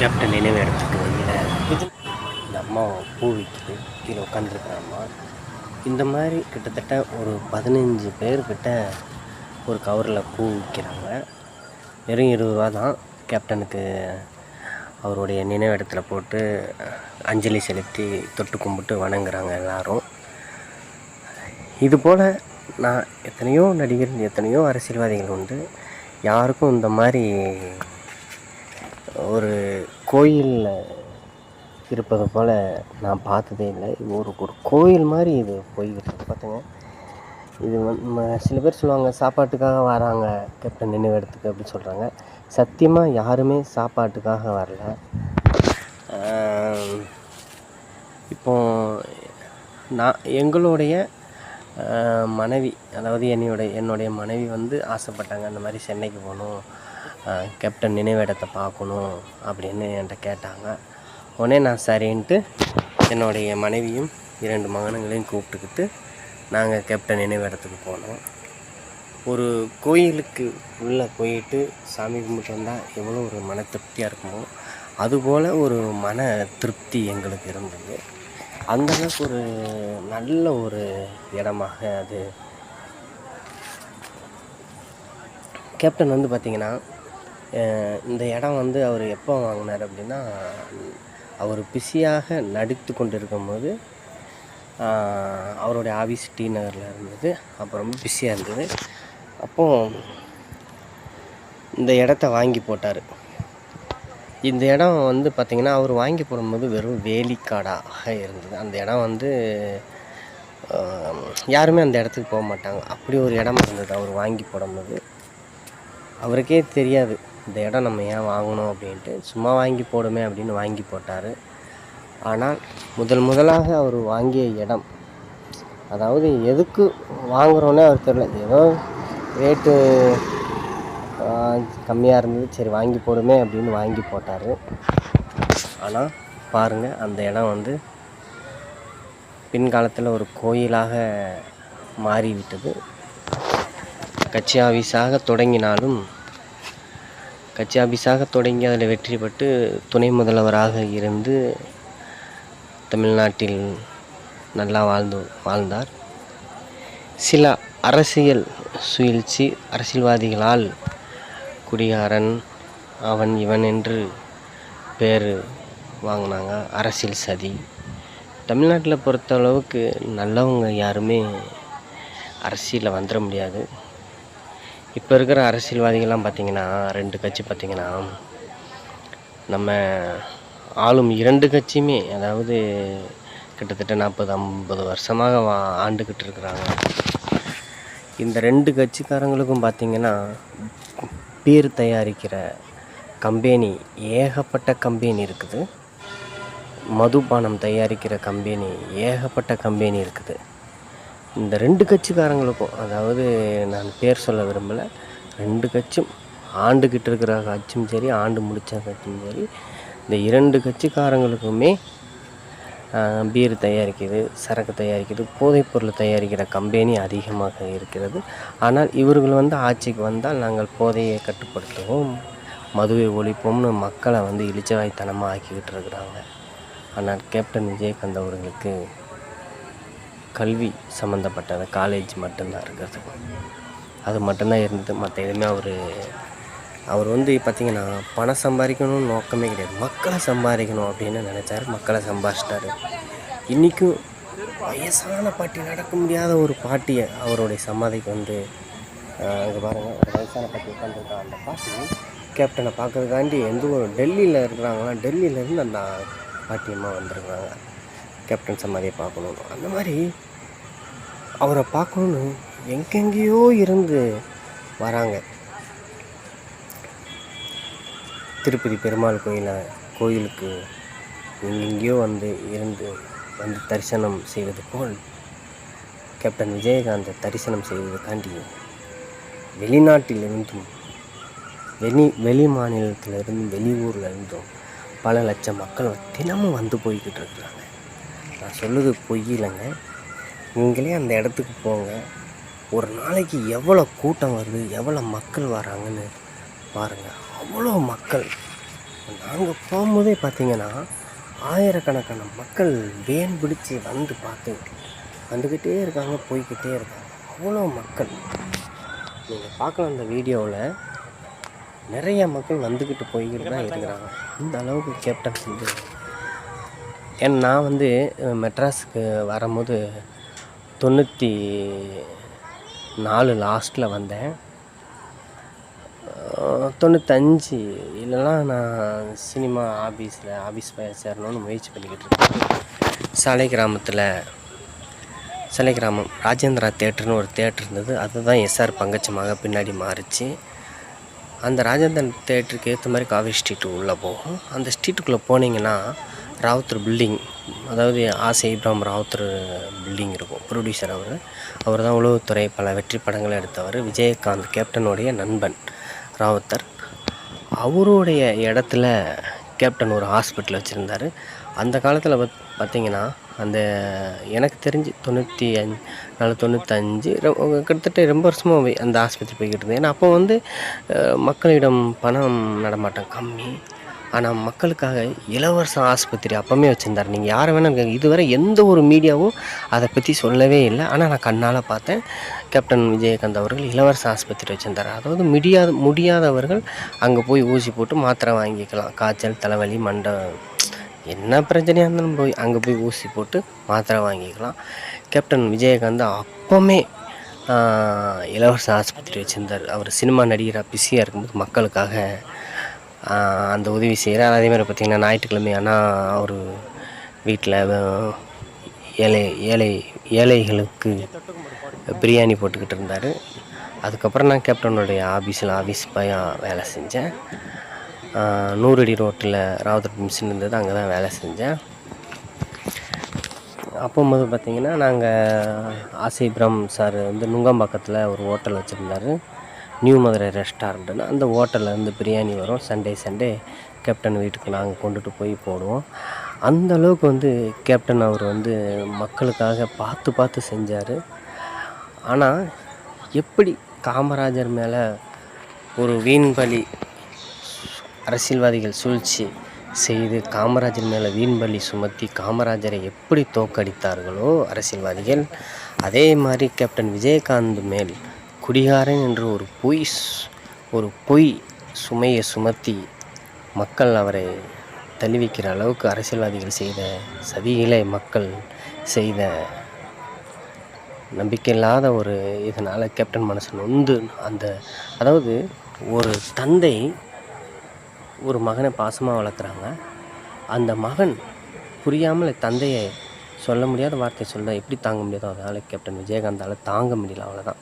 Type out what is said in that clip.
Captain நினைவு இடத்துக்கு வெளியில் இந்த அம்மா பூ விற்கிது கீழே உட்காந்துருக்குற அம்மா இந்த மாதிரி கிட்டத்தட்ட ஒரு பதினஞ்சு பேர்கிட்ட ஒரு கவரில் பூ விற்கிறாங்க. வெறும் இருபது ரூபா தான் கேப்டனுக்கு அவருடைய நினைவு இடத்துல போட்டு அஞ்சலி செலுத்தி தொட்டு கும்பிட்டு வணங்குறாங்க எல்லாரும். இதுபோல் நான் எத்தனையோ நடிகர் எத்தனையோ அரசியல்வாதிகள் உண்டு. யாருக்கும் இந்த மாதிரி ஒரு கோயிலில் இருப்பது போல் நான் பார்த்ததே இல்லை. இது ஒரு ஒரு கோயில் மாதிரி இது போய்கிட்டு பார்த்துங்க இது வந்து சில பேர் சொல்லுவாங்க சாப்பாட்டுக்காக வராங்க கேப்டன் நினைவிடத்துக்கு அப்படின்னு சொல்கிறாங்க சத்தியமாக யாருமே சாப்பாட்டுக்காக வரல. இப்போ நான் எங்களுடைய மனைவி அதாவது என்னுடைய என்னுடைய மனைவி வந்து ஆசைப்பட்டாங்க அந்த மாதிரி சென்னைக்கு போகணும். கேப்டன் நினைவிடத்தை பார்க்கணும் அப்படின்னு என்கிட்ட கேட்டாங்க. உடனே நான் சரின்ட்டு என்னுடைய மனைவியும் இரண்டு மகனுங்களையும் கூப்பிட்டுக்கிட்டு நாங்கள் கேப்டன் நினைவிடத்துக்கு போனோம். ஒரு கோயிலுக்கு உள்ளே போயிட்டு சாமி கும்பிட்டு வந்தால் எவ்வளோ ஒரு மன திருப்தியாக இருக்குமோ அதுபோல் ஒரு மன திருப்தி எங்களுக்கு இருந்தது. அந்த அளவுக்கு ஒரு நல்ல ஒரு இடமாக அது. கேப்டன் வந்து பார்த்திங்கன்னா இந்த இடம் வந்து அவர் எப்போ வாங்கினார் அப்படின்னா அவர் பிஸியாக நடித்து கொண்டு இருக்கும்போது அவருடைய ஆஃபீஸ் டி நகரில் இருந்தது. அப்போ ரொம்ப பிஸியாக இருந்தது. அப்போது இந்த இடத்த வாங்கி போட்டார். இந்த இடம் வந்து பார்த்திங்கன்னா அவர் வாங்கி போடும்போது வெறும் வேலிக்காடாக இருந்தது. அந்த இடம் வந்து யாருமே அந்த இடத்துக்கு போக மாட்டாங்க. அப்படி ஒரு இடமா இருந்தது அவர் வாங்கி போடும்போது. அவருக்கே தெரியாது. இந்த இடம் நம்ம ஏன் வாங்கணும் அப்படின்ட்டு சும்மா வாங்கி போடுமே அப்படின்னு வாங்கி போட்டார். ஆனால் முதல் முதலாக அவர் வாங்கிய இடம் அதாவது எதுக்கு வாங்குறோன்னே அவர் தெரியல. ஏதோ ரேட்டு கம்மியாக இருந்தது சரி வாங்கி போடுமே அப்படின்னு வாங்கி போட்டார். ஆனால் பாருங்கள் அந்த இடம் வந்து பின்காலத்தில் ஒரு கோயிலாக மாறிவிட்டது. கட்சி ஆஃபீஸாக தொடங்கினாலும் கட்சி ஆஃபீஸாக தொடங்கி அதில் வெற்றி பெற்று துணை முதல்வராக இருந்து தமிழ்நாட்டில் நல்லா வாழ்ந்து வாழ்ந்தார். சில அரசியல் சுழற்சி அரசியல்வாதிகளால் குடிகாரன் அவன் இவன் என்று பேர் வாங்கினாங்க. அரசியல் சதி. தமிழ்நாட்டில் பொறுத்த அளவுக்கு நல்லவங்க யாருமே அரசியலில் வந்துட முடியாது. இப்போ இருக்கிற அரசியல்வாதிகள்லாம் பார்த்திங்கன்னா ரெண்டு கட்சி பார்த்திங்கன்னா நம்ம ஆளும் இரண்டு கட்சியுமே அதாவது கிட்டத்தட்ட நாற்பது ஐம்பது வருஷமாக வா ஆண்டுக்கிட்டு இருக்கிறாங்க. இந்த ரெண்டு கட்சிக்காரங்களுக்கும் பார்த்திங்கன்னா பீர் தயாரிக்கிற கம்பெனி ஏகப்பட்ட கம்பெனி இருக்குது. மதுபானம் தயாரிக்கிற கம்பெனி ஏகப்பட்ட கம்பெனி இருக்குது. இந்த ரெண்டு கட்சிக்காரங்களுக்கும் அதாவது நான் பேர் சொல்ல விரும்பலை ரெண்டு கட்சியும் ஆண்டுக்கிட்டு இருக்கிற கட்சியும் சரி ஆண்டு முடித்த கட்சியும் சரி இந்த இரண்டு கட்சிக்காரங்களுக்குமே பீர் தயாரிக்குது சரக்கு தயாரிக்குது போதைப்பொருள் தயாரிக்கிற கம்பெனி அதிகமாக இருக்கிறது. ஆனால் இவர்கள் வந்து ஆட்சிக்கு வந்தால் நாங்கள் போதையை கட்டுப்படுத்துவோம் மதுவை ஒழிப்போம்னு மக்களை வந்து இளிச்சவாய்த்தனமாக ஆக்கிக்கிட்டு இருக்கிறாங்க. ஆனால் கேப்டன் விஜயகாந்த் அவர்களுக்கு கல்வி சம்மந்தப்பட்டது காலேஜ் மட்டும்தான் இருக்கிறது. அது மட்டும்தான் இருந்தது. மற்ற எதுவுமே அவர் அவர் வந்து பார்த்திங்கன்னா பணம் சம்பாதிக்கணும்னு நோக்கமே கிடையாது. மக்களை சம்பாதிக்கணும் அப்படின்னு நினச்சாரு. மக்களை சம்பாதிச்சிட்டாரு. இன்றைக்கும் வயசான பாட்டி நடக்க முடியாத ஒரு பாட்டியை அவருடைய சமாதிக்கு வந்து அங்கே பாருங்கள் ஒரு வயசான பாட்டி உட்காந்துருக்கா அந்த பாட்டி கேப்டனை பார்க்கறதுக்காண்டி எந்த ஒரு டெல்லியில் இருக்கிறாங்களா? டெல்லியிலேருந்து அந்த பாட்டியம்மா வந்திருக்காங்க கேப்டன் சமாதியை பார்க்கணும் அந்த மாதிரி அவரை பார்க்கணுன்னு எங்கெங்கேயோ இருந்து வராங்க. திருப்பதி பெருமாள் கோயில கோயிலுக்கு எங்கெங்கேயோ வந்து இருந்து வந்து தரிசனம் செய்வது போல் கேப்டன் விஜயகாந்தை தரிசனம் செய்வதற்காண்டி வெளிநாட்டிலிருந்தும் வெளி வெளி மாநிலத்திலிருந்தும் வெளியூர்ல இருந்தும் பல லட்சம் மக்கள் தினமும் வந்து போய்கிட்டு இருக்கிறாங்க. நான் சொல்லுது பொய் இல்லைங்க. நீங்களே அந்த இடத்துக்கு போங்க. ஒரு நாளைக்கு எவ்வளோ கூட்டம் வருது எவ்வளோ மக்கள் வராங்கன்னு பாருங்கள் அவ்வளோ மக்கள். நாங்கள் போகும்போதே பார்த்தீங்கன்னா ஆயிரக்கணக்கான மக்கள் வேன் பிடிச்சி வந்து பார்த்து வந்துக்கிட்டே இருக்காங்க போய்க்கிட்டே இருக்காங்க. அவ்வளோ மக்கள். நீங்கள் பார்க்கலாம் அந்த வீடியோவில். நிறைய மக்கள் வந்துக்கிட்டு போய்கிட்டு தான் இருக்கிறாங்க. அந்த அளவுக்கு கேப்டன் வந்து. ஏன்னா நான் வந்து மெட்ராஸுக்கு வரும்போது தொண்ணூற்றி நாலு லாஸ்ட்டில் வந்தேன். தொண்ணூத்தஞ்சு இல்லைனா நான் சினிமா ஆஃபீஸில் ஆஃபீஸ் போய் சேரணும்னு முயற்சி பண்ணிக்கிட்டு இருக்கேன். சாலை கிராமத்தில் சாலை கிராமம் ராஜேந்திரா தேட்டர்னு ஒரு தேட்டர் இருந்தது. அதுதான் எஸ்ஆர் பங்கச்சமாக பின்னாடி மாறுச்சு. அந்த ராஜேந்திரன் தேட்டருக்கு ஏற்ற மாதிரி காவேரி ஸ்ட்ரீட்டு உள்ளே போகும். அந்த ஸ்ட்ரீட்டுக்குள்ளே போனீங்கன்னா ராவுத்தர் பில்டிங் அதாவது ஆசை இப்ராம் ராவுத்தர் பில்டிங் இருக்கும். ப்ரொடியூசர் அவர். அவர் தான் உளவுத்துறை பல வெற்றி படங்களை எடுத்தவர். விஜயகாந்த் கேப்டனுடைய நண்பன் ராவுத்தர். அவருடைய இடத்துல கேப்டன் ஒரு ஹாஸ்பிட்டல் வச்சுருந்தார். அந்த காலத்தில் பத் பார்த்திங்கன்னா அந்த எனக்கு தெரிஞ்சு தொண்ணூற்றி அஞ்சு நாலு தொண்ணூத்தஞ்சு ரொ- கிட்டத்தட்ட ரொம்ப வருஷமாக அந்த ஆஸ்பத்திரி போய்கிட்டு இருந்தேன் ஏன்னா அப்போ வந்து மக்களிடம் பணம் நடமாட்டம் கம்மி. ஆனால் மக்களுக்காக இலவச ஆஸ்பத்திரி அப்போவுமே வச்சுருந்தார். நீங்கள் யாரை வேணால் இதுவரை எந்த ஒரு மீடியாவும் அதை பற்றி சொல்லவே இல்லை. ஆனால் நான் கண்ணால் பார்த்தேன். கேப்டன் விஜயகாந்த் அவர்கள் இலவச ஆஸ்பத்திரி வச்சுருந்தார். அதாவது முடியாத முடியாதவர்கள் அங்கே போய் ஊசி போட்டு மாத்திரை வாங்கிக்கலாம். காய்ச்சல் தலைவலி மண்டை என்ன பிரச்சனையாக இருந்தாலும் போய் அங்கே போய் ஊசி போட்டு மாத்திரை வாங்கிக்கலாம். கேப்டன் விஜயகாந்த் அப்போவுமே இலவச ஆஸ்பத்திரி வச்சுருந்தார். அவர் சினிமா நடிகராக பிஸியாக இருக்கும்போது மக்களுக்காக அந்த உதவி செய்கிறார் அதே மாதிரி பார்த்திங்கன்னா ஞாயிற்றுக்கிழமை ஆனால் அவர் வீட்டில் ஏழை ஏழை ஏழைகளுக்கு பிரியாணி போட்டுக்கிட்டு இருந்தார். அதுக்கப்புறம் நான் கேப்டனுடைய ஆஃபீஸில் ஆஃபீஸ் பையன் வேலை செஞ்சேன். நூறு நூறடி ரோட்டில் ராவுத்தர் மிஷின் இருந்தது அங்கே தான் வேலை செஞ்சேன். அப்போம்போது பார்த்திங்கன்னா நாங்கள் ஆசிபிரம் சார் வந்து நுங்கம்பாக்கத்தில் ஒரு ஹோட்டல் வச்சுருந்தாரு. நியூ மதுரை ரெஸ்டாரண்ட்டுன்னு அந்த ஹோட்டலில் இருந்து பிரியாணி வரும். சண்டே சண்டே கேப்டன் வீட்டுக்கு நாங்கள் கொண்டுட்டு போய் போடுவோம். அந்த அளவுக்கு வந்து கேப்டன் அவர் வந்து மக்களுக்காக பார்த்து பார்த்து செஞ்சார். ஆனால் எப்படி காமராஜர் மேலே ஒரு வீண்பலி அரசியல்வாதிகள் சூழ்ச்சி செய்து காமராஜர் மேலே வீண்பலி சுமத்தி காமராஜரை எப்படி தோற்கடித்தார்களோ அரசியல்வாதிகள் அதே மாதிரி கேப்டன் விஜயகாந்த் மேல் குடிகாரன் என்று ஒரு பொய் ஒரு பொய் சுமையை சுமத்தி மக்கள் அவரை தள்ளிவிக்கிற அளவுக்கு அரசியல்வாதிகள் செய்த சதிகளை மக்கள் செய்த நம்பிக்கையில்லாத ஒரு இதனால் கேப்டன் மனசு நொந்து அந்த அதாவது ஒரு தந்தை ஒரு மகனை பாசமாக வளர்க்குறாங்க. அந்த மகன் புரியாமல் தந்தையை சொல்ல முடியாத வார்த்தை சொல்ல எப்படி தாங்க முடியாதோ அதனால் கேப்டன் விஜயகாந்தால் தாங்க முடியல அவ்வளோதான்